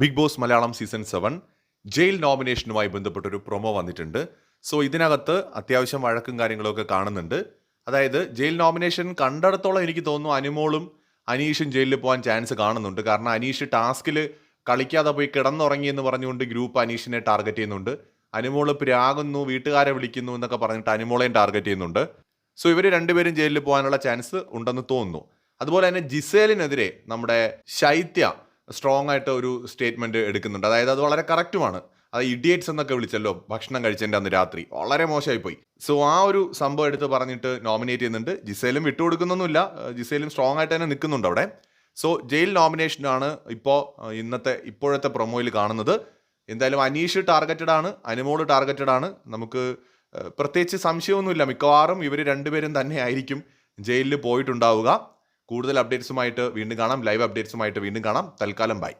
Big boss Malayalam season seven jail നോമിനേഷനുമായി ബന്ധപ്പെട്ടൊരു promo വന്നിട്ടുണ്ട്. So ഇതിനകത്ത് അത്യാവശ്യം വഴക്കും കാര്യങ്ങളൊക്കെ കാണുന്നുണ്ട്. അതായത് ജയിൽ നോമിനേഷൻ കണ്ടിടത്തോളം എനിക്ക് തോന്നുന്നു അനുമോളും അനീഷും ജയിലിൽ പോകാൻ ചാൻസ് കാണുന്നുണ്ട്. കാരണം അനീഷ് ടാസ്കിൽ കളിക്കാതെ പോയി കിടന്നുറങ്ങി എന്ന് പറഞ്ഞുകൊണ്ട് ഗ്രൂപ്പ് അനീഷിനെ ടാർഗറ്റ് ചെയ്യുന്നുണ്ട്. അനുമോൾ പ്രാകുന്നു വീട്ടുകാരെ വിളിക്കുന്നു എന്നൊക്കെ പറഞ്ഞിട്ട് അനുമോളെയും ടാർഗറ്റ് ചെയ്യുന്നുണ്ട്. സോ ഇവർ രണ്ടുപേരും ജയിലിൽ പോകാനുള്ള ചാൻസ് ഉണ്ടെന്ന് തോന്നുന്നു. അതുപോലെ തന്നെ ജിസേലിനെതിരെ നമ്മുടെ ശൈത്യ സ്ട്രോങ് ആയിട്ട് ഒരു സ്റ്റേറ്റ്മെന്റ് എടുക്കുന്നുണ്ട്. അതായത് അത് വളരെ കറക്റ്റുമാണ്. അത് ഇഡിയറ്റ്സ് എന്നൊക്കെ വിളിച്ചല്ലോ ഭക്ഷണം കഴിച്ചതിന്റെ അന്ന് രാത്രി. വളരെ മോശമായി പോയി സോ ആ ഒരു സംഭവം എടുത്ത് പറഞ്ഞിട്ട് നോമിനേറ്റ് ചെയ്യുന്നുണ്ട്. ജിസേലും വിട്ടുകൊടുക്കുന്നൊന്നുമില്ല ജിസേലും സ്ട്രോങ് ആയിട്ട് തന്നെ നിൽക്കുന്നുണ്ട് അവിടെ. സോ ജയിൽ നോമിനേഷനാണ് ഇപ്പോൾ ഇന്നത്തെ ഇപ്പോഴത്തെ പ്രൊമോയിൽ കാണുന്നത്. എന്തായാലും അനീഷ് ടാർഗറ്റഡ് ആണ് അനുമോൾ ടാർഗറ്റഡ് ആണ്. നമുക്ക് പ്രത്യേകിച്ച് സംശയമൊന്നുമില്ല. മിക്കവാറും ഇവർ രണ്ടുപേരും തന്നെ ആയിരിക്കും ജയിലിൽ പോയിട്ടുണ്ടാവുക. കൂടുതൽ അപ്ഡേറ്റ്സുമായിട്ട് വീണ്ടും കാണാം. ലൈവ് അപ്ഡേറ്റ്സുമായിട്ട് വീണ്ടും കാണാം. തൽക്കാലം ബൈ